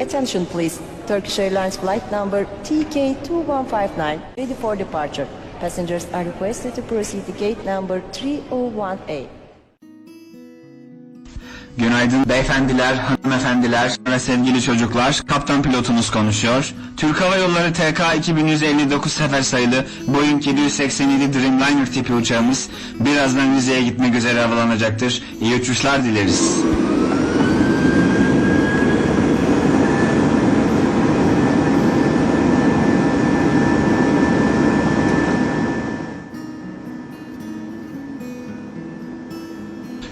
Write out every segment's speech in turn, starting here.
Attention please. Turkish Airlines flight number TK2159 ready for departure. Passengers are requested to proceed to gate number 301A. Günaydın beyefendiler, hanımefendiler ve sevgili çocuklar. Kaptan pilotunuz konuşuyor. Türk Hava Yolları TK 2159 sefer sayılı Boeing 787 Dreamliner tipi uçağımız birazdan Rize'ye gitmek üzere havalanacaktır. İyi uçuşlar dileriz.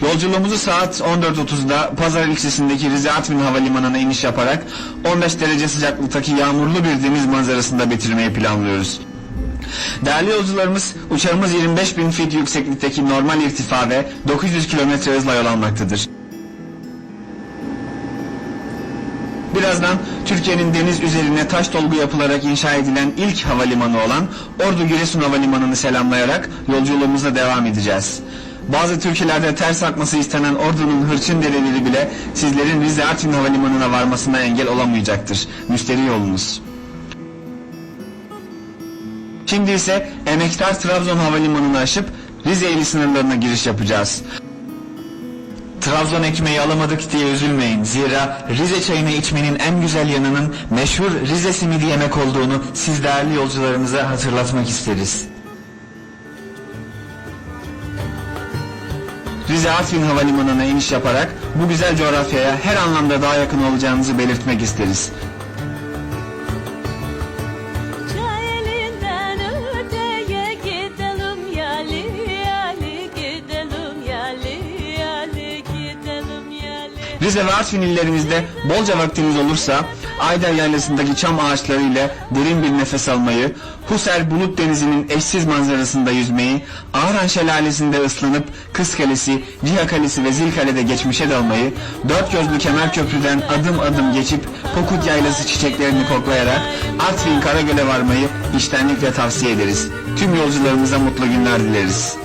Yolculuğumuzu saat 14.30'da Pazar ilçesindeki Rize Artvin Havalimanı'na iniş yaparak 15 derece sıcaklıktaki yağmurlu bir deniz manzarasında bitirmeyi planlıyoruz. Değerli yolcularımız, uçağımız 25 bin feet yükseklikteki normal irtifa ve 900 kilometre hızla yol almaktadır. Birazdan Türkiye'nin deniz üzerine taş dolgu yapılarak inşa edilen ilk havalimanı olan Ordu Giresun Havalimanı'nı selamlayarak yolculuğumuza devam edeceğiz. Bazı türkülerde ters akması istenen Ordu'nun hırçın dereleri bile sizlerin Rize Artvin Havalimanı'na varmasına engel olamayacaktır. Müşteri yolunuz. Şimdi ise Emektar Trabzon Havalimanı'nı aşıp Rize ili sınırlarına giriş yapacağız. Trabzon ekmeği alamadık diye üzülmeyin. Zira Rize çayını içmenin en güzel yanının meşhur Rize simidi yemek olduğunu siz değerli yolcularımıza hatırlatmak isteriz. Rize Artvin Havalimanı'na iniş yaparak bu güzel coğrafyaya her anlamda daha yakın olacağınızı belirtmek isteriz. Rize ve Artvin illerimizde bolca vaktiniz olursa Ayder Yaylası'ndaki çam ağaçlarıyla derin bir nefes almayı, Husser Bulut Denizi'nin eşsiz manzarasında yüzmeyi, Ağran Şelalesi'nde ıslanıp Kız Kalesi, Ciha Kalesi ve Zilkale'de geçmişe dalmayı, dört gözlü Kemer Köprü'den adım adım geçip Pokut Yaylası çiçeklerini koklayarak Artvin Karagöl'e varmayı içtenlikle tavsiye ederiz. Tüm yolcularımıza mutlu günler dileriz.